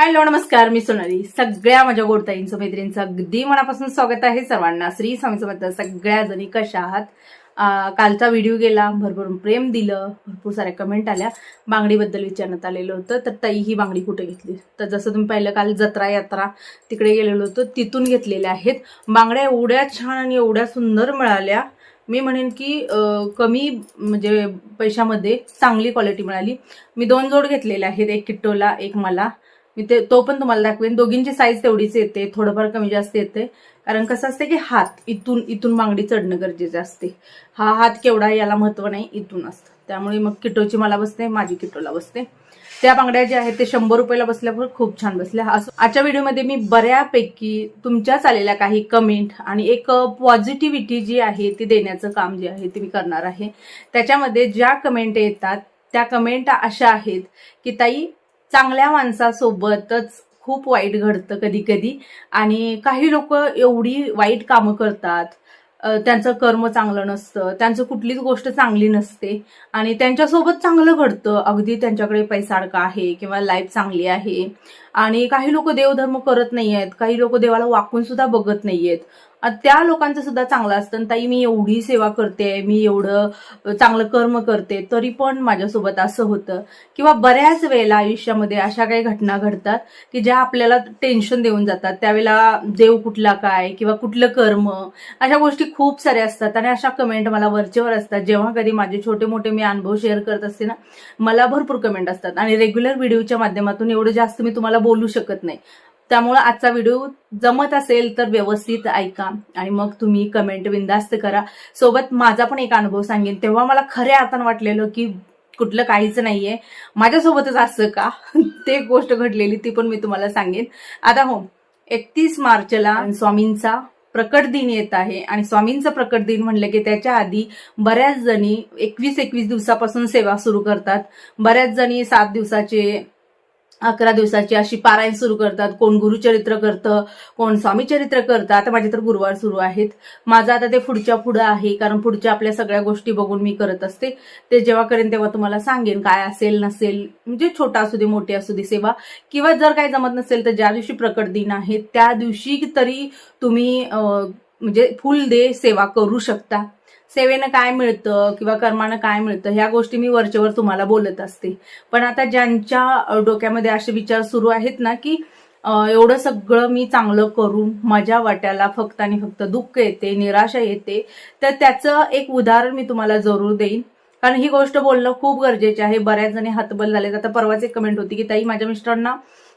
Hello नमस्कार मी सोनाली. सगळ्या माझ्या गोडताईंचं मैत्रिणींचं अगदी मनापासून स्वागत आहे सर्वांना. श्री स्वामी समर्थ सगळ्या जणी कशा आहात? कालचा व्हिडिओ गेला भरपूर प्रेम दिलं भरपूर साऱ्या कमेंट आल्या. बांगडीबद्दल विचारण्यात आलेलं होतं तर ताई ही बांगडी कुठे घेतली? तर जसं तुम्ही पाहिलं काल जत्रा यात्रा तिकडे गेलेलो होतो तिथून घेतलेल्या आहेत. बांगड्या एवढ्या छान आणि एवढ्या सुंदर मिळाल्या. मी म्हणेन की कमी म्हणजे पैशामध्ये चांगली क्वालिटी मिळाली. मी दोन जोड घेतलेले आहेत एक किट्टोला एक मला. मी ते तो पण तुम्हाला दाखवेन. दोघींची साईज तेवढीच येते. थोडंफार कमी जास्त येते. कारण कसं असते की हात इथून इथून बांगडी चढणं गरजेचं असते. हा हात केवढा याला महत्त्व नाही इथून असतं. त्यामुळे मग किटोची मला बसते माझी किटोला बसते. त्या बांगड्या ज्या आहेत ते शंभर रुपयाला बसल्यावर खूप छान बसल्या. असं आजच्या व्हिडिओमध्ये मी बऱ्यापैकी तुमच्याच आलेल्या काही कमेंट आणि एक पॉझिटिव्हिटी जी आहे ती देण्याचं काम जे आहे ते मी करणार आहे. त्याच्यामध्ये ज्या कमेंट येतात त्या कमेंट अशा आहेत की ताई चांगल्या माणसासोबतच खूप वाईट घडतं कधी कधी आणि काही लोक एवढी वाईट कामं करतात. त्यांचं कर्म चांगलं नसतं. त्यांचं कुठलीच गोष्ट चांगली नसते. आणि त्यांच्यासोबत चांगलं घडतं. अगदी त्यांच्याकडे पैसाडका आहे किंवा लाईफ चांगली आहे. आणि काही लोक देवधर्म करत नाही आहेत काही लोक देवाला वाकून सुद्धा बघत नाही आहेत त्या लोकांचं सुद्धा चांगलं असतं. आणि ताई मी एवढी सेवा करते मी एवढं चांगलं कर्म करते तरी पण माझ्यासोबत असं होतं. किंवा बऱ्याच वेळेला आयुष्यामध्ये अशा काही घटना घडतात की ज्या आपल्याला टेन्शन देऊन जातात. त्यावेळेला देव कुठला काय किंवा कुठलं कर्म अशा गोष्टी खूप साऱ्या असतात. आणि अशा कमेंट मला वरचेवर असतात. जेव्हा कधी माझे छोटे मोठे मी अनुभव शेअर करत असते ना मला भरपूर कमेंट असतात. आणि रेग्युलर व्हिडिओच्या माध्यमातून एवढं जास्त मी तुम्हाला बोलू शकत नाही. त्यामुळं आजचा व्हिडिओ जमत असेल तर व्यवस्थित ऐका आणि मग तुम्ही कमेंट बिंदास्त करा. सोबत माझा पण एक अनुभव सांगेन. तेव्हा मला खऱ्या अर्थानं वाटलेलं की कुठलं काहीच नाहीये. माझ्यासोबतच असं का? ते गोष्ट घडलेली ती पण मी तुम्हाला सांगेन. आता हो एकतीस मार्चला स्वामींचा प्रकट दिन येत आहे आणि स्वामींचं प्रकट दिन म्हणलं की त्याच्या आधी बऱ्याच जणी एकवीस एकवीस दिवसापासून सेवा सुरू करतात. बऱ्याच जणी सात दिवसाचे अकरा दिवसाची अशी पारायण सुरू करतात. कोण गुरुचरित्र करतं कोण स्वामीचरित्र करतं आता माझे तर गुरुवार सुरू आहेत. माझं आता ते पुढच्या पुढं आहे. कारण पुढच्या आपल्या सगळ्या गोष्टी बघून मी करत असते. ते जेव्हा करेन तेव्हा तुम्हाला सांगेन काय असेल नसेल. म्हणजे छोटा असू दे मोठी असू दे सेवा. किंवा जर काही जमत नसेल तर ज्या दिवशी प्रकट दिन आहे त्या दिवशी तरी तुम्ही म्हणजे फुल दे सेवा करू शकता. सेवेनं काय मिळतं किंवा कर्मानं काय मिळतं ह्या गोष्टी मी वरचेवर तुम्हाला बोलत असते. पण आता ज्यांच्या डोक्यामध्ये असे विचार सुरू आहेत ना की एवढं सगळं मी चांगलं करून माझ्या वाट्याला फक्त आणि फक्त दुःख येते निराशा येते तर त्याचं एक उदाहरण मी तुम्हाला जरूर देईन. कारण ही गोष्ट बोलणं खूप गरजेचे आहे. बऱ्याच जणी हातबल झालेत. आता परवाच एक कमेंट होती की ताई माझ्या मिस्टरांना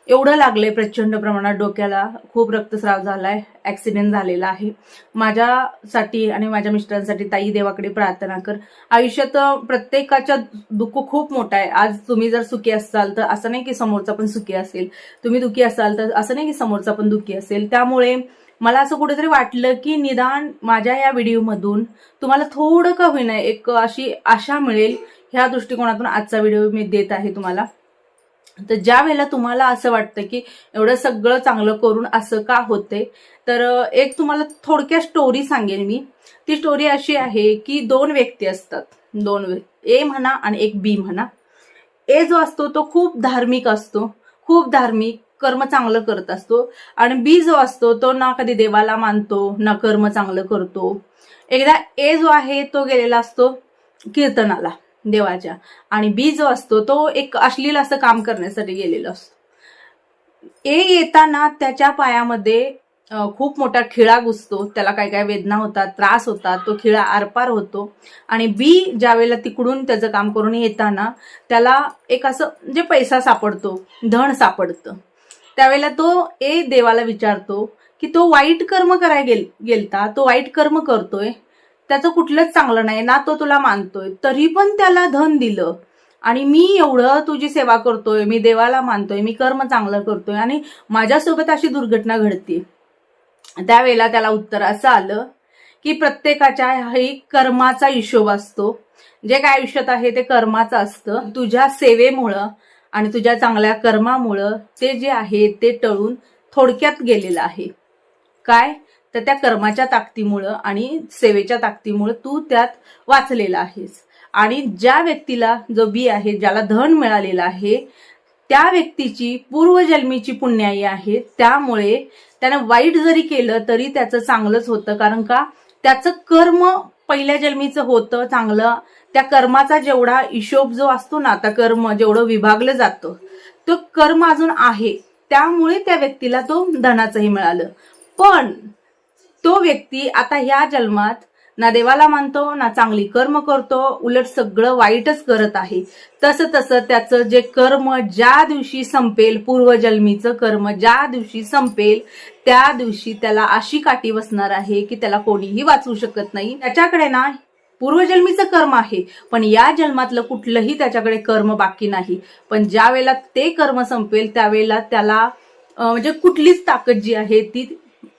एवढं लागलंय प्रचंड प्रमाणात डोक्याला. खूप रक्तस्राव झालाय. ऍक्सिडेंट झालेला आहे. माझ्यासाठी आणि माझ्या मिस्टरांसाठी ताई देवाकडे प्रार्थना कर. आयुष्यात प्रत्येकाच्या दुःख खूप मोठा आहे. आज तुम्ही जर सुखी असाल तर असं नाही की समोरचा पण सुखी असेल. तुम्ही दुखी असाल तर असं नाही की समोरचा पण दुखी असेल. त्यामुळे मला असं कुठेतरी वाटलं की निदान माझ्या या व्हिडिओमधून तुम्हाला थोडं का होईना एक अशी आशा मिळेल. ह्या दृष्टिकोनातून आजचा व्हिडिओ मी देत आहे तुम्हाला. तर ज्या वेळेला तुम्हाला असं वाटतं की एवढं सगळं चांगलं करून असं का होते तर एक तुम्हाला थोडक्यात स्टोरी सांगेन मी. ती स्टोरी अशी आहे की दोन व्यक्ती असतात. दोन ए म्हणा आणि एक बी म्हणा. ए जो असतो तो खूप धार्मिक असतो खूप धार्मिक कर्म चांगलं करत असतो. आणि बी जो असतो तो ना कधी देवाला मानतो ना कर्म चांगलं करतो. एकदा ए जो आहे तो गेलेला असतो कीर्तनाला. देवाच्या. आणि बी जो असतो तो एक अश्लील असं काम करण्यासाठी गेलेला असतो. ए येताना त्याच्या पायामध्ये खूप मोठा खिळा घुसतो. त्याला काय काय वेदना होतात त्रास होतात. तो खिळा आरपार होतो. आणि बी ज्यावेळेला तिकडून त्याचं काम करून येताना त्याला एक असं म्हणजे पैसा सापडतो धन सापडतं. त्यावेळेला तो ए देवाला विचारतो की तो वाईट कर्म करायला गेल गेलता. तो वाईट कर्म करतोय. त्याचं कुठलंच चांगलं नाही. ना तो तुला मानतोय. तरी पण त्याला धन दिलं. आणि मी एवढं तुझी सेवा करतोय मी देवाला मानतोय मी कर्म चांगलं करतोय आणि माझ्यासोबत अशी दुर्घटना घडते. त्यावेळेला त्याला उत्तर असं आलं की प्रत्येकाच्या ही कर्माचा हिशोब असतो. जे काय आयुष्यात आहे ते कर्माचं असतं. तुझ्या सेवेमुळं आणि तुझ्या चांगल्या कर्मामुळं ते जे आहे ते टळून थोडक्यात गेलेलं आहे. काय? तर त्या कर्माच्या ताकदीमुळं आणि सेवेच्या ताकदीमुळं तू त्यात वाचलेला आहेस. आणि ज्या व्यक्तीला जो बी आहे ज्याला धन मिळालेलं आहे त्या व्यक्तीची पूर्वजन्मीची पुण्याई आहे. त्यामुळे त्यानं वाईट जरी केलं तरी त्याचं चांगलंच होतं. कारण का? त्याचं कर्म पहिल्या जन्मीचं होतं चांगलं. त्या कर्माचा जेवढा हिशोब जो असतो ना आता कर्म जेवढं विभागलं जातं तो कर्म अजून आहे. त्यामुळे त्या व्यक्तीला तो धनाचंही मिळालं. पण तो व्यक्ती आता ह्या जन्मात ना देवाला मानतो ना चांगली कर्म करतो उलट सगळं वाईटच करत आहे. तसं तसं त्याचं जे कर्म ज्या दिवशी संपेल पूर्वजन्मीचं कर्म ज्या दिवशी संपेल त्या दिवशी त्याला अशी काठी बसणार आहे की त्याला कोणीही वाचवू शकत नाही. त्याच्याकडे ना पूर्वजन्मीचं कर्म आहे पण या जन्मातलं कुठलंही त्याच्याकडे कर्म बाकी नाही. पण ज्या वेळेला ते कर्म संपेल त्यावेळेला त्याला म्हणजे कुठलीच ताकद जी आहे ती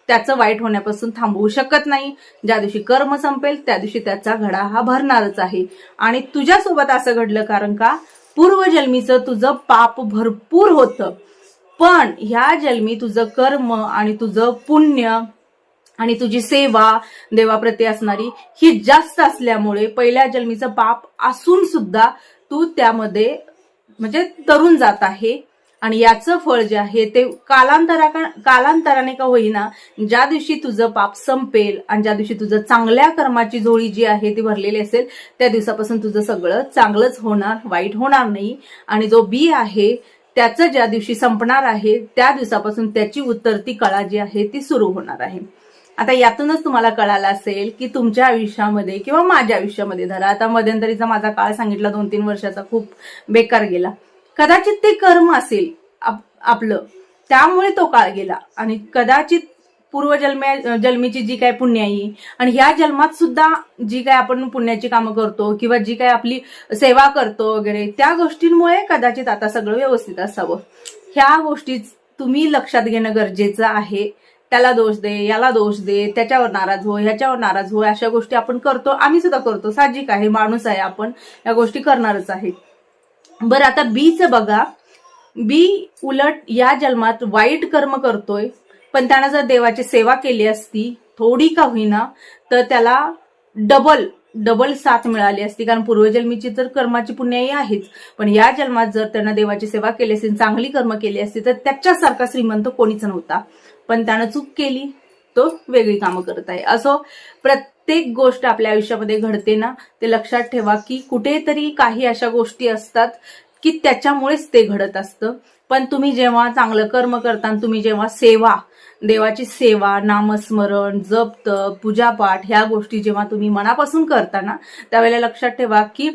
त्याचं वाईट होण्यापासून थांबवू शकत नाही. ज्या दिवशी कर्म संपेल त्या दिवशी त्याचा घडा हा भरणारच आहे. आणि तुझ्यासोबत असं घडलं कारण का? पूर्वजन्मीचं तुझं पाप भरपूर होतं. पण ह्या जन्मी तुझं कर्म आणि तुझं पुण्य आणि तुझी सेवा देवाप्रती असणारी ही जास्त असल्यामुळे पहिल्या जन्मीचं पाप असून सुद्धा तू त्यामध्ये म्हणजे तरुण जात आहे. आणि याचं फळ जे आहे ते कालांतरा कालांतराने का होईना ज्या दिवशी तुझं पाप संपेल आणि ज्या दिवशी तुझं चांगल्या कर्माची झोळी जी आहे ती भरलेली असेल त्या दिवसापासून तुझं सगळं चांगलंच होणार वाईट होणार नाही. आणि जो बी आहे त्याचं ज्या दिवशी संपणार आहे त्या दिवसापासून त्याची उतरती कळा जी आहे ती सुरू होणार आहे. आता यातूनच तुम्हाला कळालं असेल की तुमच्या आयुष्यामध्ये किंवा माझ्या आयुष्यामध्ये धरा. आता मध्यंतरीचा माझा काळ सांगितला दोन तीन वर्षाचा खूप बेकार गेला. कदाचित ते कर्म असेल आप- आपलं. त्यामुळे तो काळ गेला. आणि कदाचित पूर्वजन्म्या जन्मीची जी काय पुण्याई आणि ह्या जन्मात सुद्धा जी काय आपण पुण्याची कामं करतो किंवा जी काय आपली सेवा करतो वगैरे त्या गोष्टींमुळे कदाचित आता सगळं व्यवस्थित असावं. ह्या गोष्टी तुम्ही लक्षात घेणं गरजेचं आहे. त्याला दोष दे याला दोष दे त्याच्यावर नाराज हो ह्याच्यावर नाराज हो अशा गोष्टी आपण करतो. आम्ही सुद्धा करतो. साहजिक आहे माणूस आहे आपण. या गोष्टी करणारच आहे. बरं आता बीचं बघा. बी उलट या जन्मात वाईट कर्म करतोय पण त्यानं जर देवाची सेवा केली असती थोडी का होईना तर त्याला डबल डबल साथ मिळाली असती. कारण पूर्वजन्मीची तर कर्माची पुण्याई आहेच. पण या जन्मात जर त्यानं देवाची सेवा केली असती चांगली कर्म केली असती तर त्याच्यासारखा श्रीमंत कोणीच नव्हता. पण त्यानं चूक केली तो वेगळी कामं करत आहे. असो प्रत्येक प्रत्येक गोष्ट आपल्या आयुष्यामध्ये घडते ना ते लक्षात ठेवा की कुठेतरी काही अशा गोष्टी असतात की त्याच्यामुळेच ते घडत असतं. पण तुम्ही जेव्हा चांगलं कर्म करता तुम्ही जेव्हा सेवा देवाची सेवा नामस्मरण जप तप पूजापाठ ह्या गोष्टी जेव्हा तुम्ही मनापासून करता ना त्यावेळेला लक्षात ठेवा की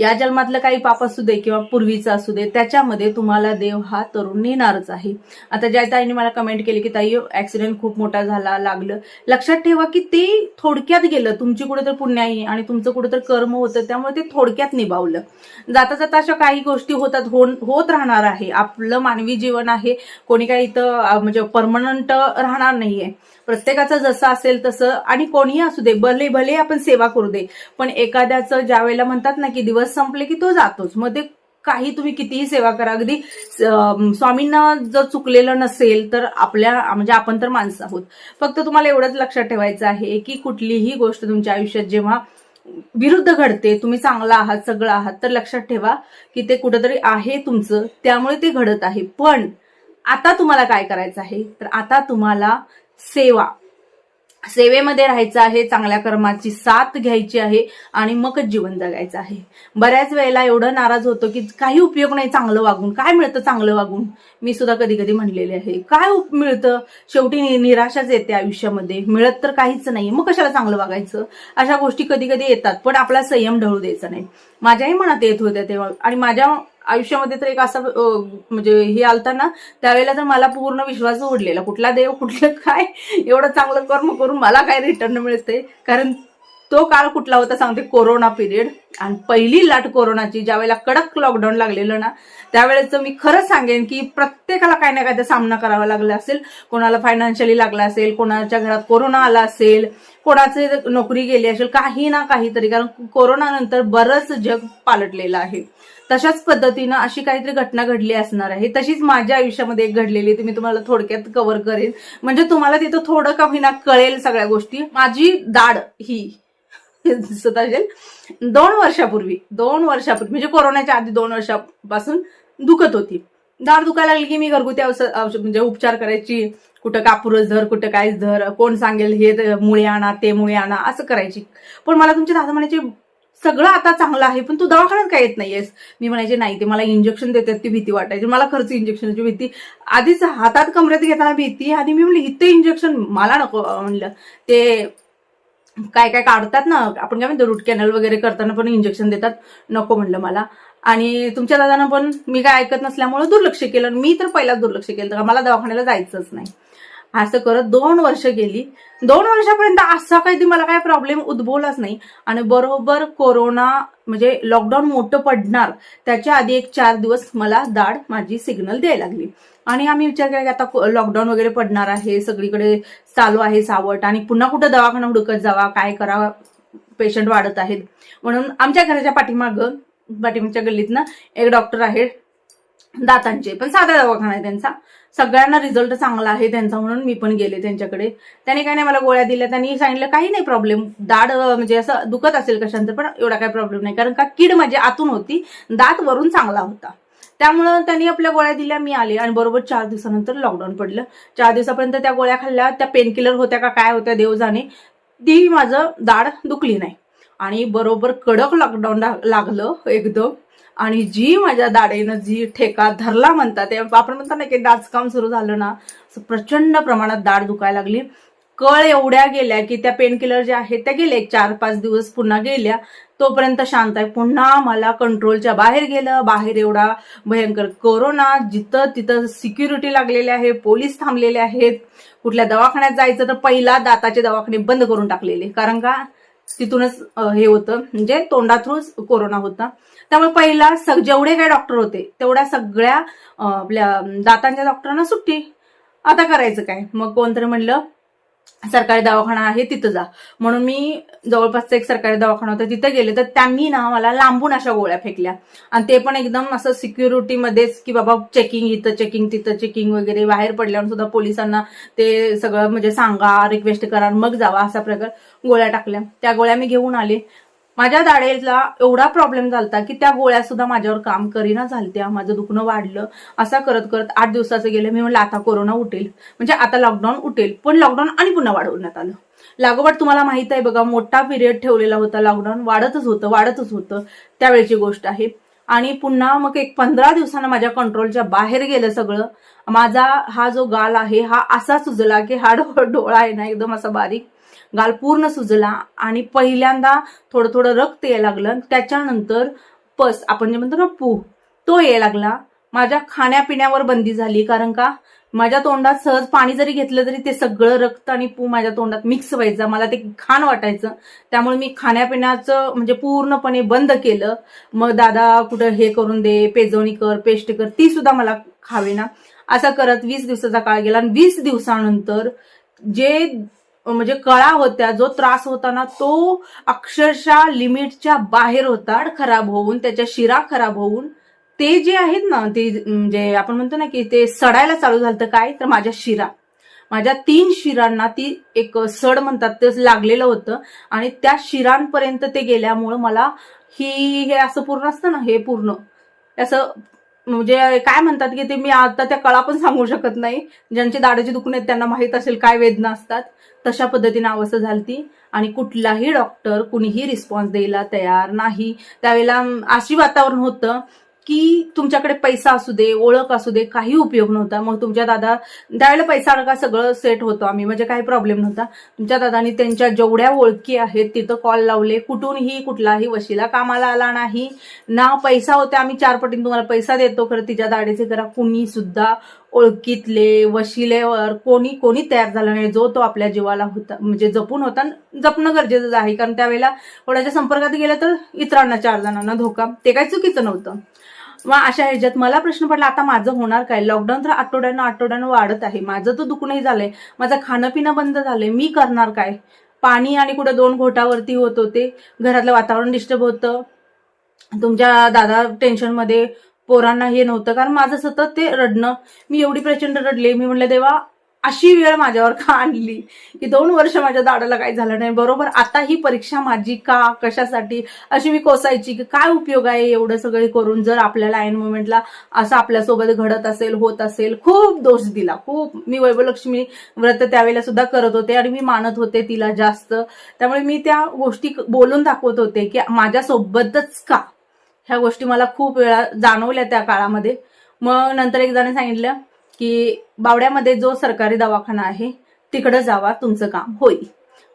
या जन्मातलं काही पाप असू दे किंवा पूर्वीचं असू दे त्याच्यामध्ये तुम्हाला देव हा तरुण नेणारच आहे. आता ज्या ताईने मला कमेंट केली की ताई ऍक्सिडेंट खूप मोठा झाला लागलं. लक्षात ठेवा की ते थोडक्यात गेलं. तुमची कुठेतरी पुण्याई आणि तुमचं कुठेतरी कर्म होतं त्यामुळे ते थोडक्यात निभावलं. जाता जाता अशा काही गोष्टी होतात होत राहणार आहे. आपलं मानवी जीवन आहे. कोणी काही इथं म्हणजे परमनंट राहणार नाहीये. प्रत्येकाचं जसं असेल तसं आणि कोणीही असू दे भले भले आपण सेवा करू दे पण एखाद्याचं ज्या वेळेला म्हणतात ना की दिवस संपले की तो जातोच. मग ते काही तुम्ही कितीही सेवा करा. अगदी स्वामींना जर चुकलेलं नसेल तर आपल्या म्हणजे आपण तर माणसं आहोत. फक्त तुम्हाला एवढंच लक्षात ठेवायचं आहे की कुठलीही गोष्ट तुमच्या आयुष्यात जेव्हा विरुद्ध घडते तुम्ही चांगला आहात सगळं आहात तर लक्षात ठेवा की ते कुठंतरी आहे तुमचं त्यामुळे ते घडत आहे. पण आता तुम्हाला काय करायचं आहे? तर आता तुम्हाला सेवा. सेवेमध्ये राहायचं आहे चांगल्या कर्माची साथ घ्यायची आहे आणि मगच जीवन जगायचं आहे. बऱ्याच वेळेला एवढं नाराज होतो की काही उपयोग नाही चांगलं वागून. काय मिळतं चांगलं वागून? मी सुद्धा कधी कधी म्हणलेले आहे. काय मिळतं? शेवटी नि- निराशाच येते आयुष्यामध्ये. मिळत तर काहीच नाही. मग कशाला चांगलं वागायचं? अशा गोष्टी कधी कधी येतात पण आपला संयम ढळू द्यायचा नाही. माझ्याही मनात येत होत्या तेव्हा. आणि माझ्या आयुष्यामध्ये तर एक असा म्हणजे हे आलता ना त्यावेळेला तर मला पूर्ण विश्वास उडलेला. कुठला देव कुठलं काय एवढं चांगलं कर्म करून मला काय रिटर्न मिळते कारण तो काळ कुठला होता सांगते कोरोना पिरियड आणि पहिली लाट कोरोनाची ज्यावेळेला कडक लॉकडाऊन लागलेलं ना त्यावेळेचं मी खरंच सांगेन की प्रत्येकाला काही ना काही सामना करावा लागला असेल. कोणाला फायनान्शियली लागला असेल कोणाच्या घरात कोरोना आला असेल कोणाचे नोकरी गेली असेल काही ना काहीतरी. कारण कोरोना नंतर बरंच जग पालटलेलं आहे. तशाच पद्धतीनं अशी काहीतरी घटना घडली असणार आहे. तशीच माझ्या आयुष्यामध्ये एक घडलेली ती मी तुम्हाला थोडक्यात कव्हर करेन. म्हणजे तुम्हाला तिथं थोडं का होईना कळेल सगळ्या गोष्टी. माझी दाढ ही दिसत असेल दोन वर्षापूर्वी दोन वर्षापूर्वी म्हणजे कोरोनाच्या आधी दोन वर्षापासून दुखत होती. दाढ दुखायला लागली की मी घरगुती औषध औषध म्हणजे उपचार करायची. कुठं कापूरच धर कुठं काहीच धर. कोण सांगेल हे मुळे आणा ते मुळे आणा असं करायची. पण मला तुमचे दादा म्हणायचे सगळं आता चांगलं आहे पण तू दवाखान्यात काय येत नाहीयेस? मी म्हणायचे नाही ते मला इंजेक्शन देतात ती भीती वाटायची. मला खरंच इंजेक्शनची भीती. आधीच हातात कमरेत घेताना भीती आणि मी म्हणलं इथे इंजेक्शन मला नको म्हणलं. ते काय काय काढतात ना आपण काय म्हणतो रूट कॅनल वगैरे करताना पण इंजेक्शन देतात. नको म्हणलं मला. आणि तुमच्या दादानं पण मी काय ऐकत नसल्यामुळे दुर्लक्ष केलं. मी तर पहिलाच दुर्लक्ष केलं तर मला दवाखान्याला जायचंच नाही. असं करत दोन वर्ष गेली. दोन वर्षापर्यंत असा काही मला काय प्रॉब्लेम उद्भवलाच नाही. आणि बरोबर कोरोना म्हणजे लॉकडाऊन मोठं पडणार त्याच्या आधी एक चार दिवस मला दाढ माझी सिग्नल द्यायला लागली. आणि आम्ही विचार केला की आता लॉकडाऊन वगैरे पडणार आहे सगळीकडे चालू आहे सावट आणि पुन्हा कुठं दवाखाना हुडकत जावा काय करावा? पेशंट वाढत आहेत. म्हणून आमच्या घराच्या पाठीमागं पाठीमागच्या गल्लीतनं एक डॉक्टर आहे दातांचे. पण साधा दवाखाना आहे त्यांचा. सगळ्यांना रिझल्ट चांगला आहे त्यांचा म्हणून मी पण गेले त्यांच्याकडे. त्याने काही नाही मला गोळ्या दिल्या. त्यांनी सांगितलं काही नाही प्रॉब्लेम दाढ म्हणजे असं दुखत असेल कशांचं पण एवढा काही प्रॉब्लेम नाही. कारण का कीड माझी आतून होती. दात वरून चांगला होता. त्यामुळं त्यांनी आपल्या गोळ्या दिल्या. मी आले आणि बरोबर चार दिवसानंतर लॉकडाऊन पडलं. चार दिवसापर्यंत त्या गोळ्या खाल्ल्या. त्या पेनकिलर होत्या का काय होत्या देव जाणे. ती माझं दाढ दुखली नाही. आणि बरोबर कडक लॉकडाऊन लागलं एकदम. आणि जी माझ्या दाढेनं जी ठेका धरला म्हणतात ते आपण म्हणतो ना की डाचकाम सुरू झालं ना प्रचंड प्रमाणात दाढ दुखायला लागली. कळ एवढ्या गेल्या की त्या पेन किलर ज्या आहेत त्या गेल्या एक चार पाच दिवस पुन्हा गेल्या. तोपर्यंत शांत आहे. पुन्हा मला कंट्रोलच्या बाहेर गेलं. बाहेर एवढा भयंकर कोरोना जिथं तिथं सिक्युरिटी लागलेली आहे पोलीस थांबलेले आहेत. कुठल्या दवाखान्यात जायचं तर पहिला दाताचे दवाखाने बंद करून टाकलेले. कारण का? तिथूनच हे होतं. म्हणजे तोंडा थ्रूच कोरोना होता. त्यामुळे पहिला सग जेवढे काही डॉक्टर होते तेवढ्या सगळ्या आपल्या दातांच्या डॉक्टरांना सुट्टी. आता करायचं काय? मग कोणतरी म्हणलं सरकारी दवाखाना आहे तिथं जा. म्हणून मी जवळपासचा एक सरकारी दवाखाना होता तिथं गेले. तर त्यांनी ना मला लांबून अशा गोळ्या फेकल्या. आणि ते पण एकदम असं सिक्युरिटीमध्येच की बाबा चेकिंग इथं चेकिंग तिथं चेकिंग वगैरे बाहेर पडल्यावर सुद्धा पोलिसांना ते सगळं म्हणजे सांगा रिक्वेस्ट करा मग जावा असा प्रकार गोळ्या टाकल्या. त्या गोळ्या मी घेऊन आले. माझ्या दाढेला एवढा प्रॉब्लेम झालता की त्या गोळ्या सुद्धा माझ्यावर काम करीना झालत्या. माझं दुखणं वाढलं. असा करत करत आठ दिवसाचं गेलं. मी म्हणलं आता कोरोना उठेल. म्हणजे आता लॉकडाऊन उठेल. पण लॉकडाऊन आणि पुन्हा वाढवण्यात आलं. लागोपाठ तुम्हाला माहीत आहे बघा मोठा पिरियड ठेवलेला होता लॉकडाऊन वाढतच होतं वाढतच होतं. त्यावेळेची गोष्ट आहे. आणि पुन्हा मग एक पंधरा दिवसानं माझ्या कंट्रोलच्या बाहेर गेलं सगळं. माझा हा जो गाल आहे हा असा सुजला की हा डोळा आहे ना एकदम असा बारीक. गाल पूर्ण सुजला आणि पहिल्यांदा थोडं थोडं रक्त यायला लागलं. त्याच्यानंतर पस आपण जे म्हणतो ना पू तो यायला लागला. माझ्या खाण्यापिण्यावर बंदी झाली कारण का? माझ्या तोंडात सहज पाणी जरी घेतलं तरी ते सगळं रक्त आणि पू माझ्या तोंडात मिक्स व्हायचं. मला ते खाण वाटायचं. त्यामुळे मी खाण्यापिण्याचं म्हणजे पूर्णपणे बंद केलं. मग दादा कुठं हे करून दे पेजवणी कर पेस्ट कर ती सुद्धा मला खावेना. असं करत वीस दिवसाचा काळ गेला आणि वीस दिवसानंतर जे म्हणजे कळा होत्या जो त्रास होता ना तो अक्षरशः लिमिटच्या बाहेर होता खराब होऊन त्याच्या शिरा खराब होऊन. ते जे आहेत ना ते म्हणजे आपण म्हणतो ना की ते सडायला चालू झालं काय? तर माझ्या शिरा. माझ्या तीन शिरांना ती एक सड म्हणतात ते लागलेलं होतं. आणि त्या शिरांपर्यंत ते गेल्यामुळं मला ही हे असं पूर्ण असतं ना हे पूर्ण. असं म्हणजे काय म्हणतात की ते मी आता त्या कळा पण सांगू शकत नाही. ज्यांची दाढाची दुखणे आहेत त्यांना माहीत असेल काय वेदना असतात. तशा पद्धतीने अवस्था झालती. आणि कुठलाही डॉक्टर कुणीही रिस्पॉन्स द्यायला तयार नाही. त्यावेळेला अशी वातावरण होतं. की तुमच्याकडे पैसा असू दे ओळख असू दे काही उपयोग नव्हता. मग तुमच्या दादा त्यावेळेला पैसा अडका सगळं सेट होतो आम्ही म्हणजे काही प्रॉब्लेम नव्हता. तुमच्या दादानी त्यांच्या जेवढ्या ओळखी आहेत तिथं कॉल लावले. कुठूनही कुठलाही वशिला कामाला आला नाही. ना पैसा होता आम्ही चार पटीने तुम्हाला पैसा देतो. खरं तिच्या दाढीचे करा कुणी सुद्धा ओळखीतले वशिलेवर कोणी कोणी तयार झाला नाही. जो तो आपल्या जीवाला होता म्हणजे जपून होता आणि जपणं गरजेचं आहे. कारण त्यावेळेला कोणाच्या संपर्कात गेलं तर इतरांना चार जणांना धोका. ते काही चुकीचं नव्हतं. मग अशा ह्याच्यात मला प्रश्न पडला आता माझं होणार काय? लॉकडाऊन तर आठवड्यानं आठवड्यानं वाढत आहे. माझं तर दुखणंही झालंय. माझं खाणं पिणं बंद झालंय. मी करणार काय? पाणी आणि कुठं दोन घोटावरती होत होते. घरातलं वातावरण डिस्टर्ब होतं. तुमच्या दादा टेन्शनमध्ये पोरांना हे नव्हतं. कारण माझं सतत ते रडणं. मी एवढी प्रचंड रडले. मी म्हणलं देवा अशी वेळ माझ्यावर का आणली? की दोन वर्ष माझ्या दाडाला काही झालं नाही. बरोबर? आता ही परीक्षा माझी का? कशासाठी? अशी मी कोसायची की काय उपयोग आहे एवढं सगळं करून? जर आपल्याला ऐन मोमेंटला असं आपल्यासोबत घडत असेल होत असेल खूप दोष दिला. खूप. मी वैभवलक्ष्मी व्रत त्यावेळेला सुद्धा करत होते आणि मी मानत होते तिला जास्त. त्यामुळे मी त्या गोष्टी बोलून दाखवत होते की माझ्यासोबतच का? ह्या गोष्टी मला खूप वेळा जाणवल्या त्या काळामध्ये. मग नंतर एक सांगितलं की बावड्यामध्ये जो सरकारी दवाखाना आहे तिकडं जावा तुमचं काम होईल.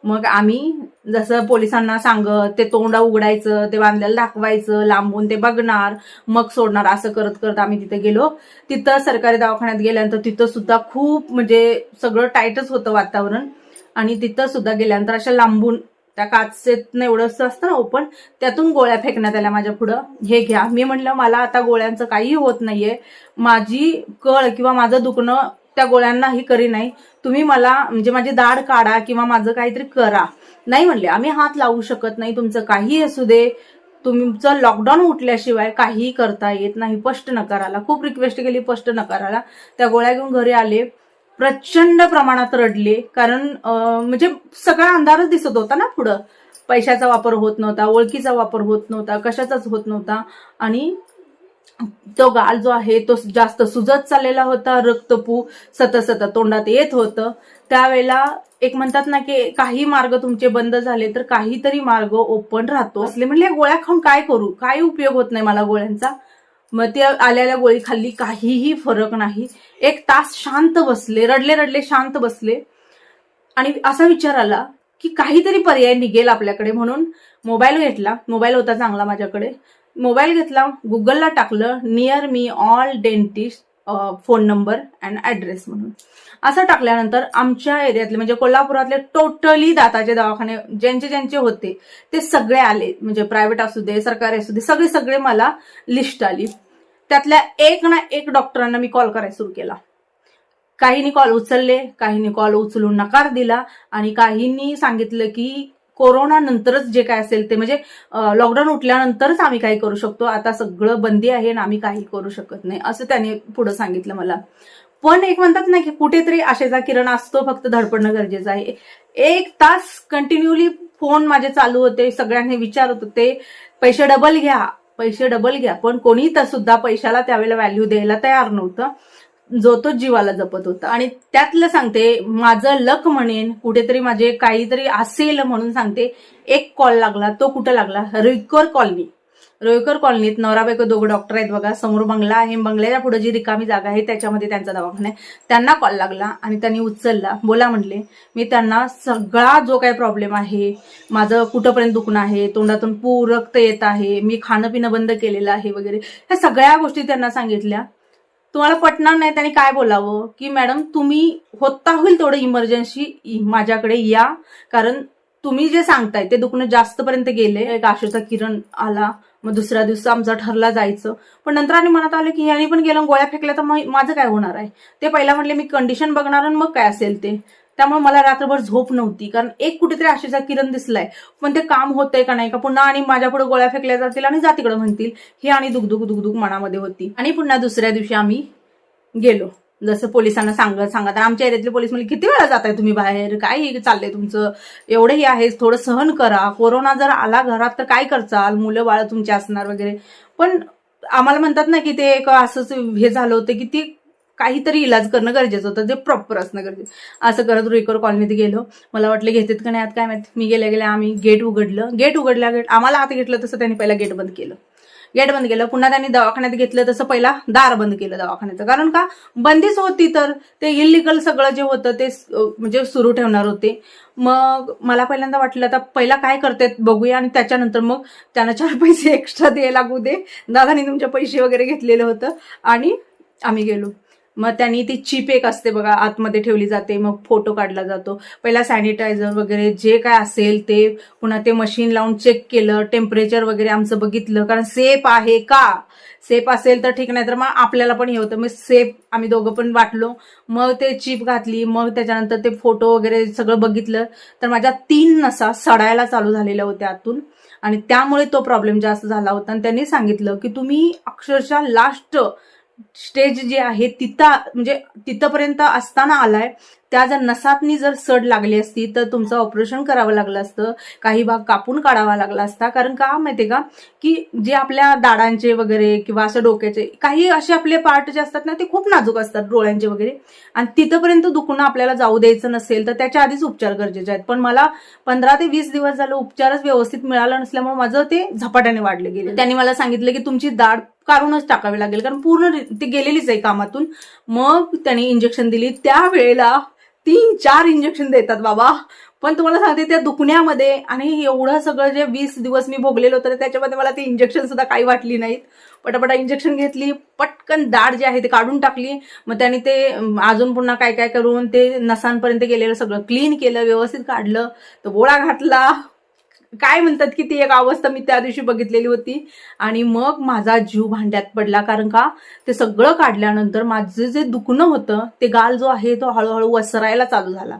मग आम्ही जसं पोलिसांना सांगत ते तोंडा उघडायचं ते बांधलेलं दाखवायचं लांबून ते बघणार मग सोडणार असं करत करत आम्ही तिथे गेलो. तिथं सरकारी दवाखान्यात गेल्यानंतर तिथं सुद्धा खूप म्हणजे सगळं टाईटच होतं वातावरण. आणि तिथं सुद्धा गेल्यानंतर अशा लांबून त्या काचेत एवढंच असतं ना ओपन त्यातून गोळ्या फेकण्यात आल्या माझ्या पुढं. हे घ्या. मी म्हणलं मला आता गोळ्यांचं काही होत नाहीये. माझी कळ किंवा माझं दुखणं त्या गोळ्यांनाही करी नाही. तुम्ही मला म्हणजे माझी दाढ काढा किंवा माझं काहीतरी करा. नाही म्हणले. आम्ही हात लावू शकत नाही. तुमचं काही असू दे. तुमचं लॉकडाऊन उठल्याशिवाय काहीही करता येत नाही. स्पष्ट नकाराला. खूप रिक्वेस्ट केली स्पष्ट नकाराला. त्या गोळ्या घेऊन घरी आले. प्रचंड प्रमाणात रडले कारण म्हणजे सगळा अंधारच दिसत होता ना पुढं. पैशाचा वापर होत नव्हता ओळखीचा वापर होत नव्हता कशाचाच होत नव्हता. आणि तो गाल जो आहे तो जास्त सुजत चाललेला होता रक्तपू सतत सतत तोंडात येत होतं. त्यावेळेला एक म्हणतात ना की काही मार्ग तुमचे बंद झाले तर काहीतरी मार्ग ओपन राहतो. असले म्हणले गोळ्या खाऊन काय करू? काय उपयोग होत नाही मला गोळ्यांचा? मग त्या आलेल्या गोळी खाल्ली काहीही फरक नाही. एक तास शांत बसले रडले रडले शांत बसले. आणि असा विचार आला की काहीतरी पर्याय निघेल आपल्याकडे म्हणून मोबाईल घेतला. मोबाईल होता चांगला माझ्याकडे. मोबाईल घेतला गुगलला टाकलं near me all dentist phone number and address म्हणून. असं टाकल्यानंतर आमच्या एरियातले म्हणजे कोल्हापुरातले टोटली दाताचे दवाखाने ज्यांचे ज्यांचे होते ते सगळे आले. म्हणजे प्रायव्हेट असू दे सरकारी असू दे सगळे सगळे मला लिस्ट आली. त्यातल्या एक ना एक डॉक्टरांना मी कॉल करायला सुरू केला. काहींनी कॉल उचलले काहींनी कॉल उचलून नकार दिला आणि काहींनी सांगितलं की कोरोना नंतरच जे काय असेल ते म्हणजे लॉकडाऊन उठल्यानंतरच आम्ही काही करू शकतो. आता सगळं बंदी आहे आणि आम्ही काही करू शकत नाही. असं त्याने पुढे सांगितलं मला. पण एक म्हणतात ना की कुठेतरी आशेचा किरण असतो फक्त धडपडणं गरजेचं आहे. एक तास कंटिन्युअली फोन माझे चालू होते सगळ्यांनी विचारत होते पैसे डबल घ्या. पैसे डबल घ्या. पण कोणी तर सुद्धा पैशाला त्यावेळेला व्हॅल्यू द्यायला तयार नव्हतं. जो तो जीवाला जपत होता. आणि त्यातलं सांगते माझं लक म्हणेन कुठेतरी माझे काहीतरी असेल म्हणून सांगते एक कॉल लागला तो कुठं लागला? रिकर कॉलनी रुईकर कॉलनीत नवरा बायको दोघं डॉक्टर आहेत बघा. समोर बंगला आहे. बंगल्याच्या पुढे जी रिकामी जागा आहे त्याच्यामध्ये त्यांचा दवाखाना आहे. त्यांना कॉल लागला आणि त्यांनी उचलला. बोला म्हणले मी त्यांना सगळा जो काही प्रॉब्लेम आहे माझं कुठंपर्यंत दुखणं आहे तोंडातून पूर रक्त येत आहे मी खाणं पिणं बंद केलेलं आहे वगैरे. ह्या सगळ्या गोष्टी त्यांना सांगितल्या. तुम्हाला पटणार नाही त्यांनी काय बोलावं? की मॅडम तुम्ही होता होईल तेवढं इमर्जन्सी माझ्याकडे या. कारण तुम्ही जे सांगताय ते दुखणं जास्त पर्यंत गेले. एक आशेचा किरण आला मग दुसऱ्या दिवसा आमचं ठरला जायचं. पण नंतर आणि मनात आलं की ह्यानी पण गेलं गोळ्या फेकल्या तर मग माझं काय होणार आहे? ते पहिला म्हटले मी कंडिशन बघणार आणि मग काय असेल ते? त्यामुळे मला रात्रभर झोप नव्हती. कारण एक कुठेतरी आशेचा किरण दिसलाय. पण ते काम होतंय का नाही का? पुन्हा आणि माझ्या पुढे गोळ्या फेकल्या जातील आणि जातीकडे म्हणतील. ही आणि दुखदुख दुखदुख मनामध्ये होती. आणि पुन्हा दुसऱ्या दिवशी आम्ही गेलो. जसं पोलिसांना सांगत सांगत आमच्या एरियातले पोलीस म्हणजे किती वेळा जाताय तुम्ही बाहेर? काय चाललंय तुमचं? एवढंही आहे थोडं सहन करा. कोरोना जर आला घरात तर काय करचाल? मुलं बाळ तुमची असणार वगैरे. पण आम्हाला म्हणतात ना की ते एक असंच हे झालं होतं की ते काहीतरी इलाज करणं गरजेचं होतं जे प्रॉपर असणं गरजेचं. असं करत रुईकर कॉलनीत गेलो. मला वाटलं घेतात का नाही? आत काय माहिती? मी गेल्या गेल्या आम्ही गेट उघडलं. गेट उघडल्या गेट आम्हाला आत घेतलं तसं त्यांनी पहिला गेट बंद केलं. गेट बंद केलं पुन्हा त्यांनी दवाखान्यात घेतलं तसं पहिला दार बंद केलं दवाखान्याचं. कारण का? बंदीच होती तर. ते इलिगल सगळं जे होतं ते म्हणजे सुरू ठेवणार होते. मग मला पहिल्यांदा वाटलं आता पहिला काय करतात बघूया आणि त्याच्यानंतर मग त्यांना चार पैसे एक्स्ट्रा द्यायला लागू दे. दादानी तुमचे पैसे वगैरे घेतलेलं होतं आणि आम्ही गेलो. मग त्यांनी ती चिप एक असते बघा आतमध्ये ठेवली जाते मग फोटो काढला जातो. पहिला सॅनिटायझर वगैरे जे काय असेल ते पुन्हा ते मशीन लावून चेक केलं टेम्परेचर वगैरे आमचं बघितलं कारण सेफ आहे का? सेफ असेल तर ठीक नाही तर मग आपल्याला पण हे होतं. मग सेफ आम्ही दोघं पण वाटलो. मग ते चिप घातली मग त्याच्यानंतर ते फोटो वगैरे सगळं बघितलं. तर माझ्या तीन नसा सडायला चालू झालेल्या होत्या आतून. आणि त्यामुळे तो प्रॉब्लेम जास्त झाला होता. आणि त्यांनी सांगितलं की तुम्ही अक्षरशः लास्ट स्टेज जे आहे तिथं म्हणजे तिथंपर्यंत असताना आलाय त्या जर नसातनी जर सड लागली असती तर तुमचं ऑपरेशन करावं लागलं असतं काही भाग कापून काढावा लागला असता. कारण का माहितीये का? की जे आपल्या दाडांचे वगैरे किंवा असं डोक्याचे काही असे आपले पार्ट जे असतात ना ते खूप नाजूक असतात डोळ्यांचे वगैरे. आणि तिथंपर्यंत दुखणं आपल्याला जाऊ द्यायचं नसेल तर त्याच्या आधीच उपचार गरजेचे आहेत. पण मला पंधरा ते वीस दिवस झालं उपचारच व्यवस्थित मिळाला नसल्यामुळे माझं ते झपाट्याने वाढले गेले. त्यांनी मला सांगितलं की तुमची दाढ काढूनच टाकावी लागेल. कारण पूर्ण ती गेलेलीच आहे कामातून. मग त्यांनी इंजेक्शन दिली. त्यावेळेला तीन चार इंजेक्शन देतात बाबा. पण तुम्हाला सांगते त्या दुखण्यामध्ये आणि एवढं सगळं जे वीस दिवस मी भोगलेलो तर त्याच्यामध्ये मला ती इंजेक्शन सुद्धा काही वाटली नाहीत. पटापटा इंजेक्शन घेतली. पटकन दाढ जे आहे ते काढून टाकली. मग त्यांनी ते अजून पुन्हा काय काय करून ते नसांपर्यंत गेलेलं सगळं क्लीन केलं व्यवस्थित काढलं. तो गोळा घातला. काय म्हणतात की ती एक अवस्था मी त्या दिवशी बघितलेली होती. आणि मग माझा जीव भांड्यात पडला. कारण का? ते सगळं काढल्यानंतर माझं जे दुखणं होतं ते गाल जो आहे तो हळूहळू वसरायला चालू झाला.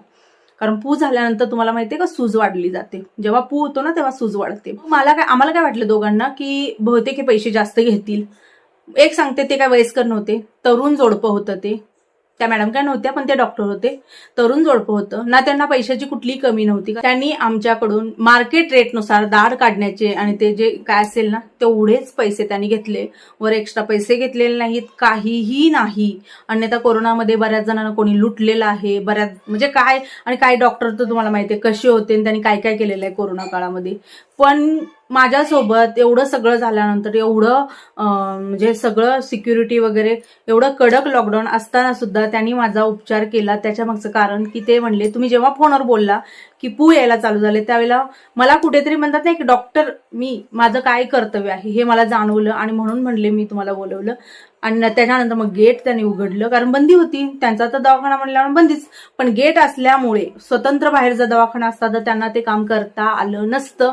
कारण पू झाल्यानंतर तुम्हाला माहितीये का? सूज वाढली जाते. जेव्हा पू होतो ना तेव्हा सूज वाढते. मला काय आम्हाला काय वाटलं दोघांना की बहुतेक हे पैसे जास्त घेतील? एक सांगते ते काय वयस्कर नव्हते. तरुण जोडपं होतं ते. त्या मॅडम काय नव्हत्या पण ते डॉक्टर होते. तरुण जोडपं होतं. ना त्यांना पैशाची कुठलीही कमी नव्हती. त्यांनी आमच्याकडून मार्केट रेटनुसार दाढ काढण्याचे आणि ते जे काय असेल ना तेवढेच पैसे त्यांनी घेतले. वर एक्स्ट्रा पैसे घेतलेले नाहीत काहीही नाही. अन्यथा कोरोनामध्ये बऱ्याच जणांना कोणी लुटलेलं आहे. बऱ्याच म्हणजे काय आणि काय डॉक्टर तर तुम्हाला माहिती आहे कसे होते आणि त्यांनी काय काय केलेलं आहे कोरोना काळामध्ये. पण माझ्यासोबत एवढं सगळं झाल्यानंतर एवढं म्हणजे सगळं सिक्युरिटी वगैरे एवढं कडक लॉकडाऊन असताना सुद्धा त्यांनी माझा उपचार केला. त्याच्या मागचं कारण की ते म्हणले तुम्ही जेव्हा फोनवर बोलला की पू यायला चालू झाले त्यावेळेला मला कुठेतरी म्हणतात नाही की डॉक्टर मी माझं काय कर्तव्य आहे हे मला जाणवलं आणि म्हणून म्हणले मी तुम्हाला बोलवलं. आणि त्याच्यानंतर मग गेट त्यांनी उघडलं कारण बंदी होती. त्यांचा तर दवाखाना म्हणल्यावर बंदीच. पण गेट असल्यामुळे स्वतंत्र बाहेरचा दवाखाना असता तर त्यांना ते काम करता आलं नसतं.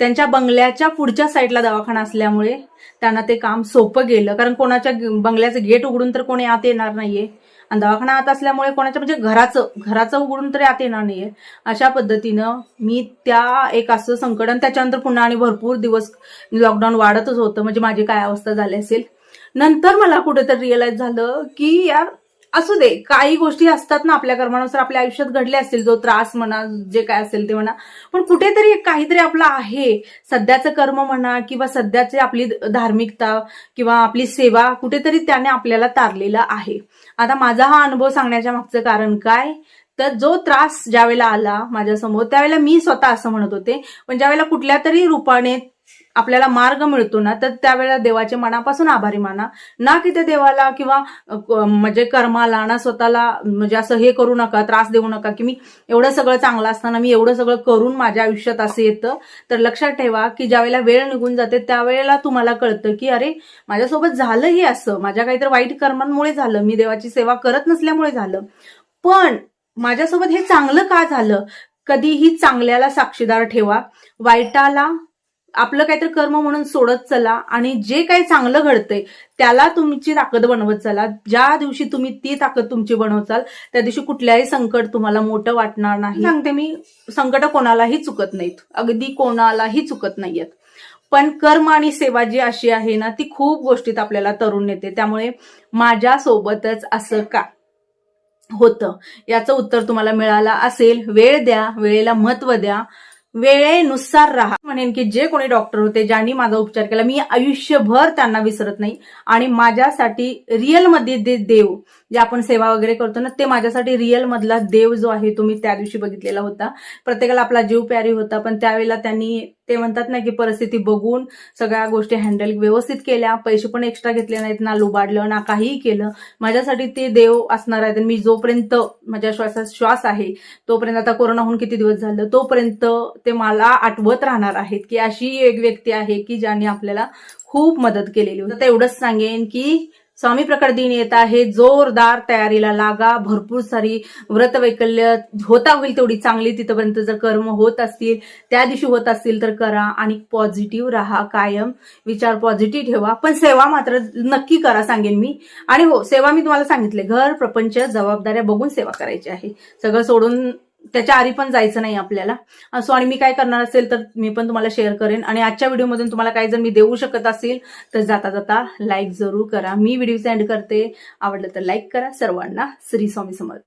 त्यांच्या बंगल्याच्या पुढच्या साईडला दवाखाना असल्यामुळे त्यांना ते काम सोपं गेलं. कारण कोणाच्या बंगल्याचं गेट उघडून तर कोणी आत येणार नाहीये. आणि दवाखाना आत असल्यामुळे कोणाच्या म्हणजे घराचं घराचं उघडून तरी आत येणार नाहीये. अशा पद्धतीनं मी त्या एक असं संकट आणि त्याच्यानंतर पुन्हा आणि भरपूर दिवस लॉकडाऊन वाढतच होतं. म्हणजे माझी काय अवस्था झाली असेल. नंतर मला कुठेतरी रिअलाइज झालं की यार असू दे काही गोष्टी असतात ना आपल्या कर्मानुसार आपल्या आयुष्यात घडले असतील जो त्रास म्हणा जे काय असेल ते म्हणा. पण कुठेतरी काहीतरी आपलं आहे. सध्याचं कर्म म्हणा किंवा सध्याची आपली धार्मिकता किंवा आपली सेवा कुठेतरी त्याने आपल्याला तारलेला आहे. आता माझा हा अनुभव सांगण्याच्या मागचं कारण काय? तर जो त्रास ज्यावेळेला आला माझ्यासमोर त्यावेळेला मी स्वतः असं म्हणत होते. पण ज्यावेळेला कुठल्या तरी रूपाने आपल्याला मार्ग मिळतो ना तर त्यावेळेला देवाचे मनापासून आभारी माना. ना की ते देवाला किंवा म्हणजे कर्माला ना स्वतःला म्हणजे असं हे करू नका त्रास देऊ नका की मी एवढं सगळं चांगलं असताना मी एवढं सगळं करून माझ्या आयुष्यात असं येतं. तर लक्षात ठेवा की ज्यावेळेला वेळ निघून जाते त्यावेळेला तुम्हाला कळतं की अरे माझ्यासोबत झालं हे असं. माझ्या काहीतरी वाईट कर्मांमुळे झालं मी देवाची सेवा करत नसल्यामुळे झालं. पण माझ्यासोबत हे चांगलं का झालं? कधीही चांगल्याला साक्षीदार ठेवा. वाईटाला आपलं काहीतरी कर्म म्हणून सोडत चला आणि जे काही चांगलं घडतंय त्याला तुमची ताकद बनवत चला. ज्या दिवशी तुम्ही ती ताकद तुमची बनवचाल त्या दिवशी कुठल्याही संकट तुम्हाला मोठं वाटणार नाही. सांगते मी संकट कोणालाही चुकत नाहीत. अगदी कोणालाही चुकत नाहीयेत. पण कर्म आणि सेवा जी अशी आहे ना ती खूप गोष्टीत आपल्याला तरुण नेते. त्यामुळे माझ्यासोबतच असं का होतं? याचं उत्तर तुम्हाला मिळालं असेल. वेळ द्या वेळेला महत्त्व द्या. वेळेनुसार राहा. म्हणेन की जे कोणी डॉक्टर होते ज्यांनी माझा उपचार केला मी आयुष्यभर त्यांना विसरत नाही. आणि माझ्यासाठी रिअलमध्ये दे देव. जे आपण सेवा वगैरे करतो ना ते माझ्यासाठी रिअल मधला देव जो आहे तो मी त्या दिवशी बघितलेला होता. प्रत्येकाला आपला जीव प्यारी होता पण त्यावेळेला त्यांनी ते म्हणतात ना की परिस्थिती बघून सगळ्या गोष्टी हँडल व्यवस्थित केल्या. पैसे पण एक्स्ट्रा घेतले नाहीत ना लुबाडलं ना काहीही केलं. माझ्यासाठी ते देव असणार आहेत. आणि मी जोपर्यंत माझ्या श्वासात श्वास आहे तोपर्यंत आता कोरोनाहून किती दिवस झालं तोपर्यंत ते मला आठवत राहणार आहेत की अशी एक व्यक्ती आहे की ज्याने आपल्याला खूप मदत केलेली होती. तर एवढंच सांगेन की स्वामी प्रकट दिन येत आहे. जोरदार तयारीला लागा. भरपूर सारी व्रत वैकल्य होता होईल तेवढी चांगली. तिथपर्यंत जर कर्म होत असतील त्या दिवशी होत असतील तर करा आणि पॉझिटिव्ह राहा कायम. विचार पॉझिटिव्ह ठेवा. पण सेवा मात्र नक्की करा सांगेन मी. आणि हो सेवा मी तुम्हाला सांगितले. घर प्रपंच जबाबदाऱ्या बघून सेवा करायची आहे. सगळं सोडून त्याच्या आधी पण जायचं नाही आपल्याला. सो आणि मी काय करणार असेल तर मी पण तुम्हाला शेअर करेन. आणि आजच्या व्हिडिओमधून तुम्हाला काही जर मी देऊ शकत असेल तर जाता जाता लाईक जरूर करा. मी व्हिडिओ सेंड करते. आवडलं तर लाईक करा. सर्वांना श्री स्वामी समर्थ.